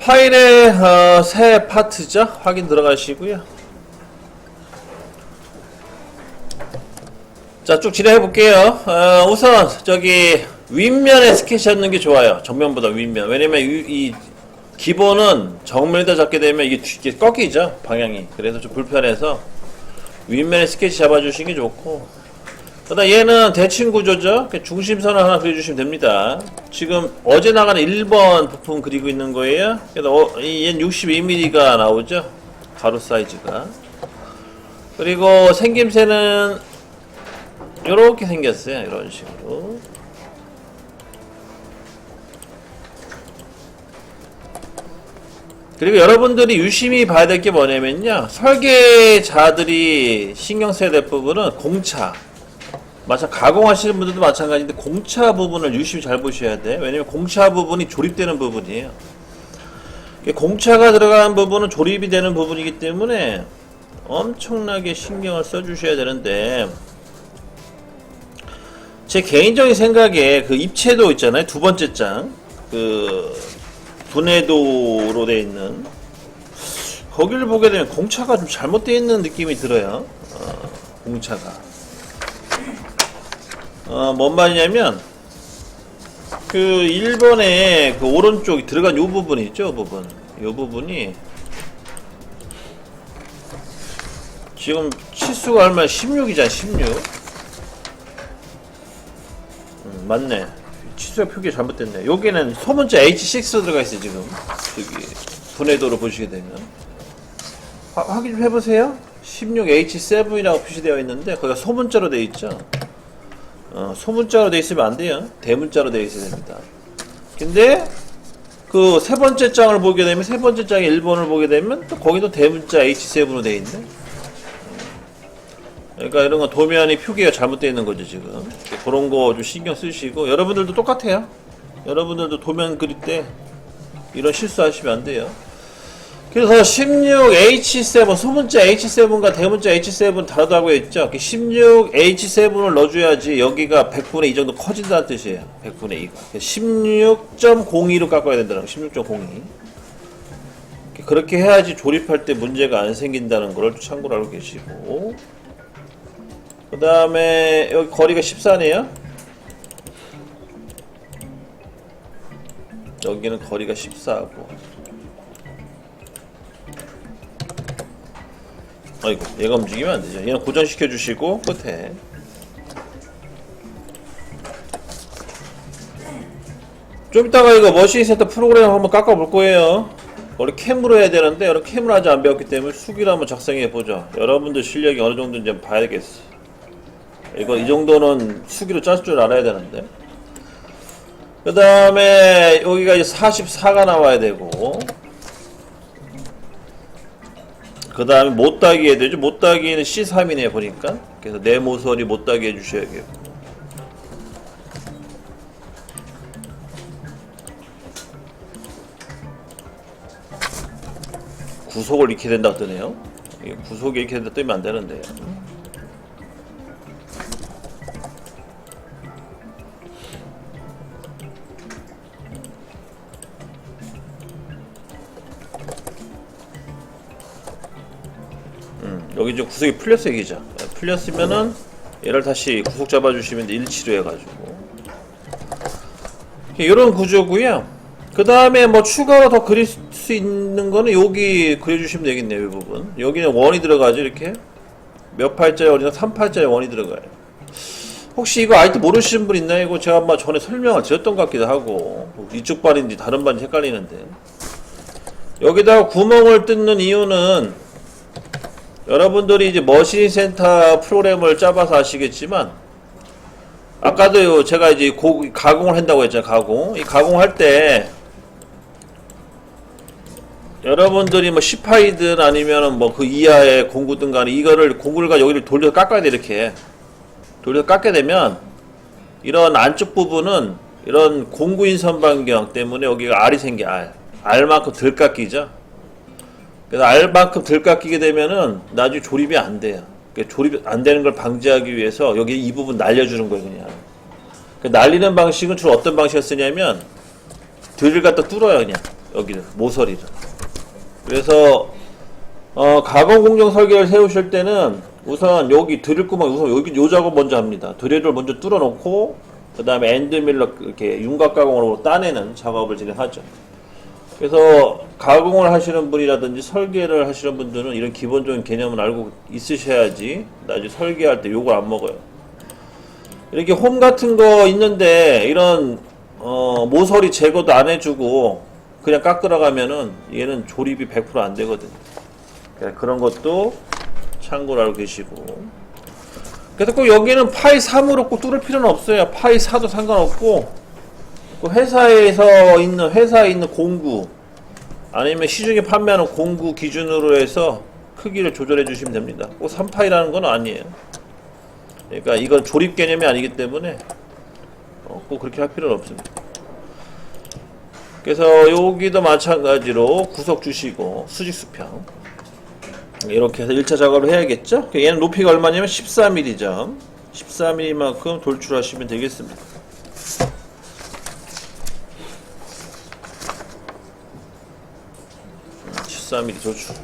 파일의 어, 새 파트죠. 확인 들어가시고요. 자, 쭉 진행해 볼게요. 어, 우선 저기 윗면에 스케치 잡는 게 좋아요. 정면보다 윗면. 왜냐면 이, 이 기본은 정면에다 잡게 되면 이게, 뒤- 이게 꺾이죠. 방향이. 그래서 좀 불편해서 윗면에 스케치 잡아주시는 게 좋고. 그다음 얘는 대칭 구조죠. 그 중심선을 하나 그려주시면 됩니다. 지금 어제 나가는 1번 부품 그리고 있는 거예요. 그래서 어, 이- 얘는 62mm가 나오죠. 가로 사이즈가. 그리고 생김새는 이렇게 생겼어요. 이런 식으로. 그리고 여러분들이 유심히 봐야 될 게 뭐냐면요. 설계자들이 신경 써야 될 부분은 공차. 마찬 가공하시는 분들도 마찬가지인데 공차 부분을 유심히 잘 보셔야 돼. 왜냐면 공차 부분이 조립되는 부분이에요. 공차가 들어가는 부분은 조립이 되는 부분이기 때문에 엄청나게 신경을 써주셔야 되는데 제 개인적인 생각에 그 입체도 있잖아요. 두 번째 장. 그 분해도로 돼 있는 거기를 보게 되면 공차가 좀 잘못되어 있는 느낌이 들어요. 어, 공차가. 어, 뭔 말이냐면 그 1번에 그 오른쪽 들어간 요 부분이 있죠, 요 부분. 요 부분이 지금 치수가 얼마 16이잖아, 16. 음, 맞네. 치수가 표기 잘못됐네. 여기는 소문자 H6 들어가 있어요, 지금. 저기 분해도로 보시게 되면. 화- 확인 좀 해보세요. 16H7이라고 표시되어 있는데 거기가 소문자로 되어 있죠. 어, 소문자로 돼 있으면 안 돼요. 대문자로 돼 있어야 됩니다. 근데 그 세 번째 장을 보게 되면 세 번째 장의 1번을 보게 되면 또 거기도 대문자 H7으로 돼 있네. 그러니까 이런 거 도면이 표기가 잘못되어 있는 거죠 지금. 그런 거 좀 신경 쓰시고 여러분들도 똑같아요. 여러분들도 도면 그릴 때 이런 실수하시면 안 돼요. 그래서 16H7 소문자 H7과 대문자 H7 다르다고 했죠. 16H7을 넣어줘야지 여기가 100분의 2 정도 커진다는 뜻이에요. 100분의 2가. 16.02로 깎아야 된다는 거. 16.02. 그렇게 해야지 조립할 때 문제가 안 생긴다는 걸 참고로 알고 계시고. 그 다음에 여기 거리가 14네요. 여기는 거리가 14하고. 아이고 얘가 움직이면 안 되죠. 얘는 고정시켜 주시고 끝에 좀 이따가 이거 머신 센터 프로그램 한번 깎아 볼 거예요. 원래 캠으로 해야 되는데 여러분 캠을 아직 안 배웠기 때문에 수기로 한번 작성해 보죠. 여러분들 실력이 어느 정도인지 한번 봐야겠어. 이거 이 정도는 수기로 짤 줄 알아야 되는데. 그 다음에 여기가 이제 44가 나와야 되고 그 다음에 못따기 해야 되죠. 못따기는 C3이네 보니까. 그래서 네모선이 못따기 해주셔야겠고. 구속을 익혀야 된다고 뜨네요. 구속이 이렇게 된다 뜨면 안 되는데. 여기 지금 구석이 풀렸어 얘기죠. 풀렸으면은 얘를 다시 구속 잡아주시면 돼. 일치로 해가지고 이런 구조고요. 그 다음에 뭐 추가로 더 그릴 수 있는 거는 여기 그려주시면 되겠네요. 이 부분. 여기는 원이 들어가죠. 이렇게 몇 팔자의 원이나 3팔자의 원이 들어가요. 혹시 이거 아이템 모르시는 분 있나요? 이거 제가 아마 전에 설명을 드렸던 것 같기도 하고 이쪽 발인지 다른 발인지 헷갈리는데 여기다가 구멍을 뜯는 이유는 여러분들이 이제 머신 센터 프로그램을 짜봐서 아시겠지만 아까도 제가 이제 고, 가공을 한다고 했잖아요 가공. 이 가공할 때 여러분들이 뭐 시파이든 아니면은 뭐 그 이하의 공구든 간에 이거를 공구를 여기를 돌려서 깎아야 돼 이렇게. 돌려서 깎게 되면 이런 안쪽 부분은 이런 공구인 선반경 때문에 여기가 알이 생겨 알. 알만큼 덜 깎이죠 그래서 알만큼 덜 깎이게 되면은 나중에 조립이 안 돼요. 그러니까 조립 안 되는 걸 방지하기 위해서 여기 이 부분 날려주는 거예요, 그냥. 그 날리는 방식은 주로 어떤 방식을 쓰냐면 드릴 갖다 뚫어요, 그냥. 여기는 모서리를. 그래서 어, 가공 공정 설계를 세우실 때는 우선 여기 드릴 구멍 우선 여기 요 작업 먼저 합니다. 드릴을 먼저 뚫어 놓고 그 다음에 엔드밀러 이렇게 윤곽 가공으로 따내는 작업을 진행하죠. 그래서 가공을 하시는 분이라든지 설계를 하시는 분들은 이런 기본적인 개념을 알고 있으셔야지 나중에 설계할 때 욕을 안 먹어요. 이렇게 홈 같은 거 있는데 이런 어, 모서리 제거도 안 해주고 그냥 깎으러 가면은 얘는 조립이 100%안 되거든. 요 그런 것도 참고로 알고 계시고. 그래서 꼭 여기는 파이 3으로 꼭 뚫을 필요는 없어요. 파이 4도 상관없고 그 회사에서 있는 회사에 있는 공구 아니면 시중에 판매하는 공구 기준으로 해서 크기를 조절해 주시면 됩니다. 꼭 3파이라는 건 아니에요. 그러니까 이건 조립 개념이 아니기 때문에 어, 꼭 그렇게 할 필요는 없습니다. 그래서 여기도 마찬가지로 구석 주시고 수직 수평 이렇게 해서 1차 작업을 해야겠죠? 얘는 높이가 얼마냐면 14mm죠. 14mm만큼 돌출하시면 되겠습니다. 14mm 돌출.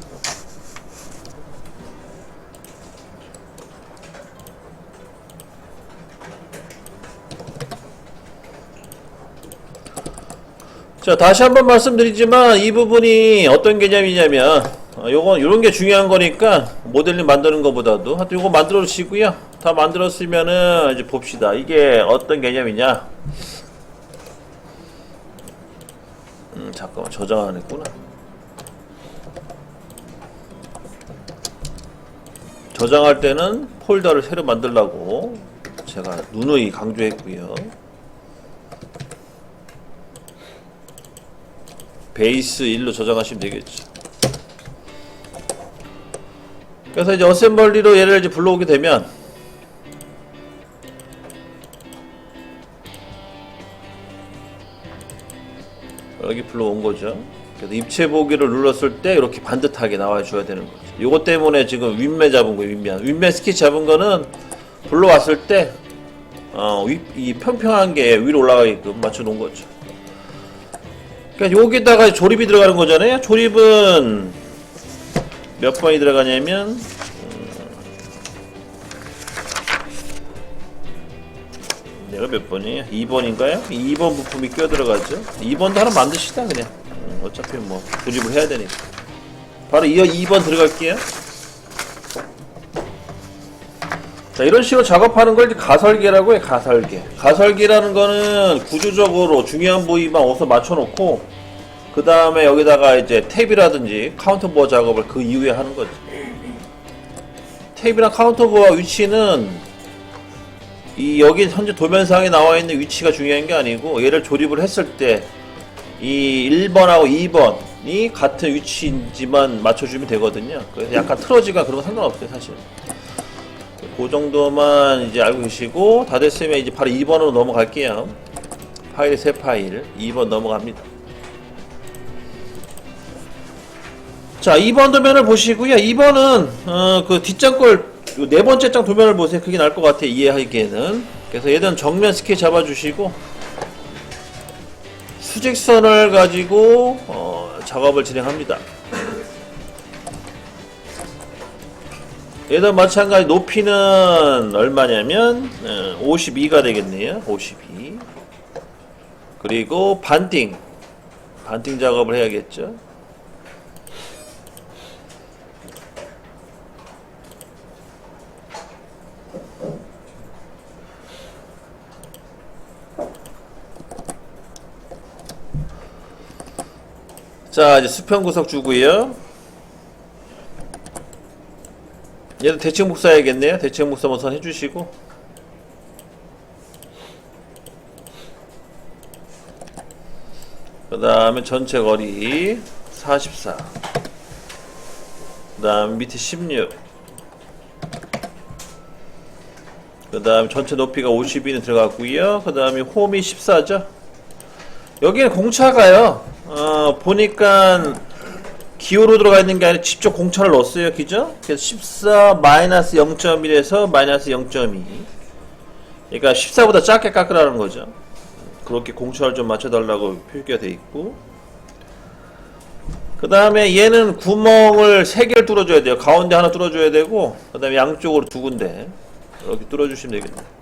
자 다시 한번 말씀드리지만 이 부분이 어떤 개념이냐면 어, 요건 요런 게 중요한 거니까 모델링 만드는 것보다도 하여튼 요거 만들어 주시고요. 다 만들었으면은 이제 봅시다. 이게 어떤 개념이냐. 음 잠깐만 저장 안 했구나 저장할 때는 폴더를 새로 만들라고 제가 누누이 강조했고요 베이스 1로 저장하시면 되겠죠. 그래서 이제 어셈블리로 얘를 이제 불러오게 되면 여기 불러온 거죠. 그래서 입체 보기를 눌렀을 때 이렇게 반듯하게 나와 줘야 되는 거죠. 요것 때문에 지금 윗매 잡은 거예요, 윗매. 윗매 스케치 잡은 거는 불러왔을 때 어, 윗, 이 평평한 게 위로 올라가게끔 맞춰 놓은 거죠. 그러니까 여기다가 조립이 들어가는 거잖아요. 조립은 몇 번이 들어가냐면 음, 내가 몇 번이에요? 2번인가요? 2번 부품이 껴 들어가죠. 2번도 하나 만드시다 그냥. 음, 어차피 뭐 조립을 해야 되니까. 바로 이어 2번 들어갈게요. 자 이런 식으로 작업하는 걸 가설계라고 해 가설계 가설계라는 거는 구조적으로 중요한 부위만 어서 맞춰놓고 그 다음에 여기다가 이제 탭이라든지 카운터보어 작업을 그 이후에 하는 거지 탭이랑 카운터보어 위치는 이 여기 현재 도면상에 나와 있는 위치가 중요한 게 아니고 얘를 조립을 했을 때 이 1번하고 2번이 같은 위치인지만 맞춰주면 되거든요 그래서 약간 틀어지가 그런 거 상관없어요 사실 그 정도만 이제 알고 계시고 다 됐으면 이제 바로 2번으로 넘어갈게요. 파일이 세 파일 2번 넘어갑니다. 자 2번 도면을 보시고요. 2번은 어, 그 뒷장 걸 네 번째 장 도면을 보세요. 그게 나을 것 같아 이해하기에는. 그래서 얘는 정면 스케치 잡아주시고 수직선을 가지고 어, 작업을 진행합니다. 얘도 마찬가지 높이는 얼마냐면 52가 되겠네요. 52 그리고 반띵. 반띵 작업을 해야겠죠 자 이제 수평 구석 주고요 얘도 대칭 복사해야겠네요. 대칭 복사 우선 해주시고 그 다음에 전체 거리 44. 그 다음 밑에 16. 그 다음 전체 높이가 52는 들어갔고요. 그 다음에 홈이 14죠. 여기는 공차가요. 어, 보니까 기호로 들어가 있는 게 아니라 직접 공차를 넣었어요. 그죠? 그래서 14 마이너스 0.1에서 마이너스 0.2. 그러니까 14보다 작게 깎으라는 거죠. 그렇게 공차를 좀 맞춰달라고 표기가 돼 있고. 그 다음에 얘는 구멍을 세 개를 뚫어줘야 돼요. 가운데 하나 뚫어줘야 되고, 그 다음에 양쪽으로 두 군데 이렇게 뚫어주시면 되겠네요.